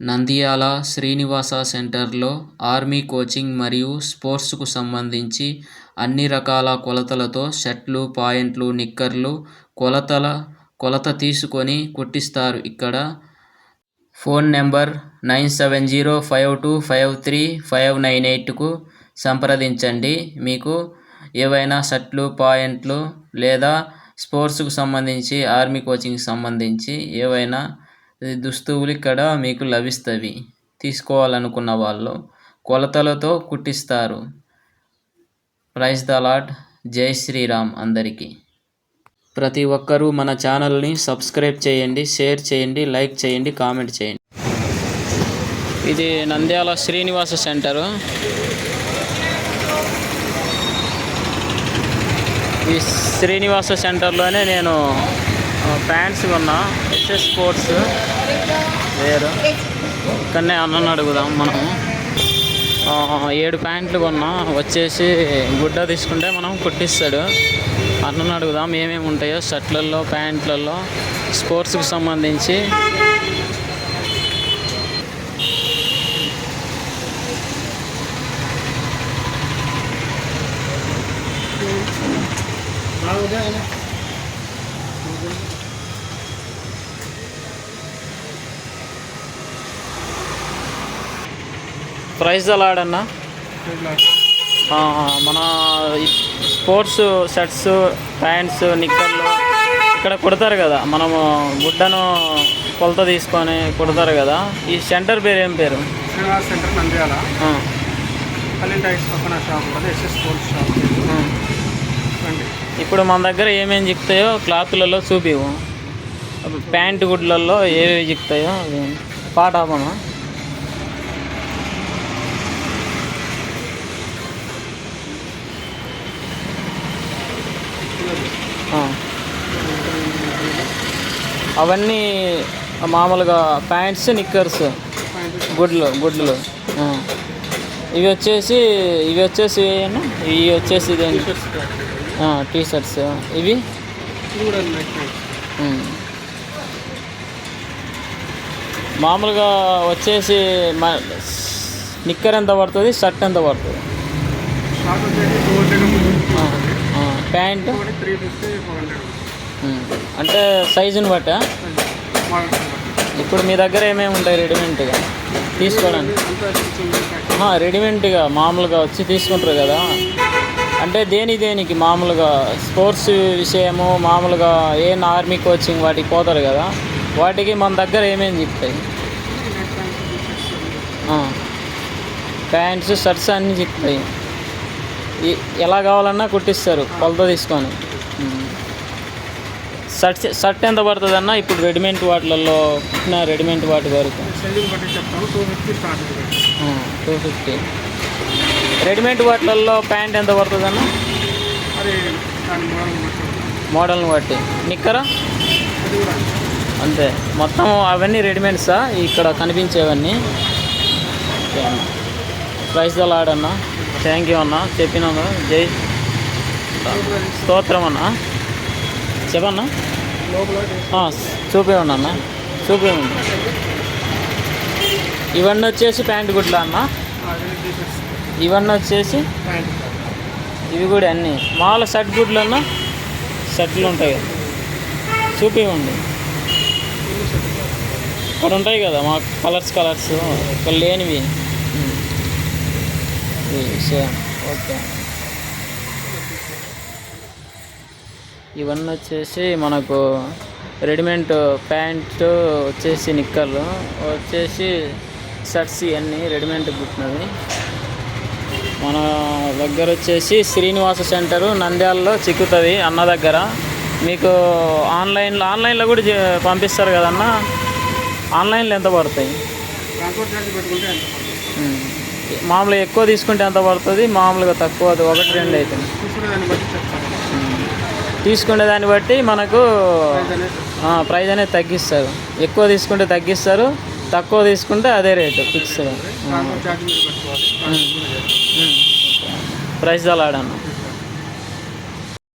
నంద్యాల శ్రీనివాస సెంటర్లో army coaching మరియు స్పోర్ట్స్కు సంబంధించి అన్ని రకాల కొలతలతో షర్ట్లు పాయింట్లు నిక్కర్లు కొలతల కొలత తీసుకొని కుట్టిస్తారు. ఇక్కడ phone number nine seven zero five two five three five nine ఎయిట్కు సంప్రదించండి. మీకు ఏవైనా షర్ట్లు పాయింట్లు లేదా స్పోర్ట్స్కు సంబంధించి ఆర్మీ కోచింగ్కి సంబంధించి ఏవైనా దుస్తువులు ఇక్కడ మీకు లభిస్తవి. తీసుకోవాలనుకున్న వాళ్ళు కొలతలతో కుట్టిస్తారు. ప్రైజ్ ద జై శ్రీరామ్ అందరికీ. ప్రతి ఒక్కరూ మన ఛానల్ని సబ్స్క్రైబ్ చేయండి షేర్ చేయండి లైక్ చేయండి కామెంట్ చేయండి. ఇది నంద్యాల శ్రీనివాస సెంటరు. ఈ శ్రీనివాస సెంటర్లోనే నేను ప్యాంట్స్ కొన్నా ఎస్ఎస్ స్పోర్ట్స్ వేరు. ఇక్కడనే అన్నను అడుగుదాం మనం ఏడు ప్యాంట్లు కొన్నా వచ్చేసి గుడ్డ తీసుకుంటే మనం కుట్టిస్తాడు. అన్నను అడుగుదాం ఏమేమి ఉంటాయో షర్ట్లలో ప్యాంట్లలో స్పోర్ట్స్కి సంబంధించి. ప్రైజ్ అలాడన్నా మన స్పోర్ట్స్ షర్ట్స్ ప్యాంట్స్ నిక్కర్లు ఇక్కడ కుడతారు కదా. మనము గుడ్డను కొలత తీసుకొని కుడతారు కదా. ఈ సెంటర్ పేరు ఏం పేరు? శ్రీనివాస్ సెంటర్ నంద్యాల. పక్కన షాప్ ఉంటుంది ఎస్ఎస్ స్పోర్ట్స్ షాప్. ఇప్పుడు మన దగ్గర ఏమేమి చిక్తాయో క్లాత్లలో చూపివు ప్యాంటు గుడ్లలో ఏవి చిక్తాయో అవి. పాట అవన్నీ మామూలుగా ప్యాంట్స్ నిక్కర్స్ గుడ్లు గుడ్లు. ఇవి వచ్చేసి ఇవి వచ్చేసి ఇవి వచ్చేసి ఇదేంటి? టీ షర్ట్స్ ఇవి. మామూలుగా వచ్చేసి మ నిక్కర్ ఎంత పడుతుంది? షర్ట్ ఎంత పడుతుంది. ప్యాంట్. అంటే సైజుని బట్టా? ఇప్పుడు మీ దగ్గర ఏమేమి ఉంటాయి రెడీమేడ్గా? తీసుకోవడానికి. రెడీమేడ్గా మామూలుగా వచ్చి తీసుకుంటారు కదా. అంటే దేని దేనికి? మామూలుగా స్పోర్ట్స్ విషయము మామూలుగా ఏ ఆర్మీ కోచింగ్ వాటికి పోతారు కదా వాటికి మన దగ్గర ఏమేమి చిక్కుతాయి ఆ, ప్యాంట్స్ షర్ట్స్ అన్నీ చిక్కుతాయి ఈ- ఎలా కావాలన్నా కుట్టిస్తారు కొలత తీసుకొని. షర్ట్ షర్ట్ ఎంత పడుతుంది అన్న ఇప్పుడు రెడీమేడ్ వాటిలలో కుట్టిన రెడీమేడ్ వాటి వరకు. టూ ఫిఫ్టీ స్టార్ట్ అవుతుంది టూ ఫిఫ్టీ రెడీమేడ్ వాటిలలో ప్యాంట్ ఎంత పడుతుంది అన్న మోడల్ని బట్టి. నిక్కరా? అంతే. మొత్తం అవన్నీ రెడీమేడ్సా? ఇక్కడ కనిపించేవన్నీ? ప్రైస్ ఆడన్న థ్యాంక్ యూ అన్న. చెప్పినాను జై. స్తోత్రం అన్న. చెప్పన్నా? చూపేయండి అన్న. చూపేయండి ఇవన్నీ వచ్చేసి ప్యాంట్ గుడ్లు అన్న? ఇవన్నీ వచ్చేసి ఇవి కూడా అన్నీ. మామూలు షర్ట్ గుడ్లు అన్న షర్ట్లు ఉంటాయి. కదా చూపివ్వండి. ఇక్కడ ఉంటాయి కదా మా కలర్స్ కలర్స్ ఇక్కడ లేనివి. ఓకే. ఇవన్నీ వచ్చేసి మనకు రెడీమేడ్ ప్యాంట్ వచ్చేసి నిక్కర్లు వచ్చేసి షర్ట్స్ ఇవన్నీ రెడీమేడ్ కుట్టినవి మన దగ్గర వచ్చేసి శ్రీనివాస సెంటరు నంద్యాలలో చిక్కుతుంది అన్న దగ్గర. మీకు ఆన్లైన్లో ఆన్లైన్లో కూడా పంపిస్తారు కదన్న? ఆన్లైన్లో ఎంత పడతాయి. మామూలుగా ఎక్కువ తీసుకుంటే ఎంత పడుతుంది? మామూలుగా తక్కువ అది ఒకటి రెండు అవుతుంది తీసుకునే దాన్ని బట్టి మనకు ప్రైస్ అనేది తగ్గిస్తారు. ఎక్కువ తీసుకుంటే తగ్గిస్తారు. తక్కువ తీసుకుంటే అదే రేటు ఫిక్స్డ్. ప్రైస్ అలాడన్నా.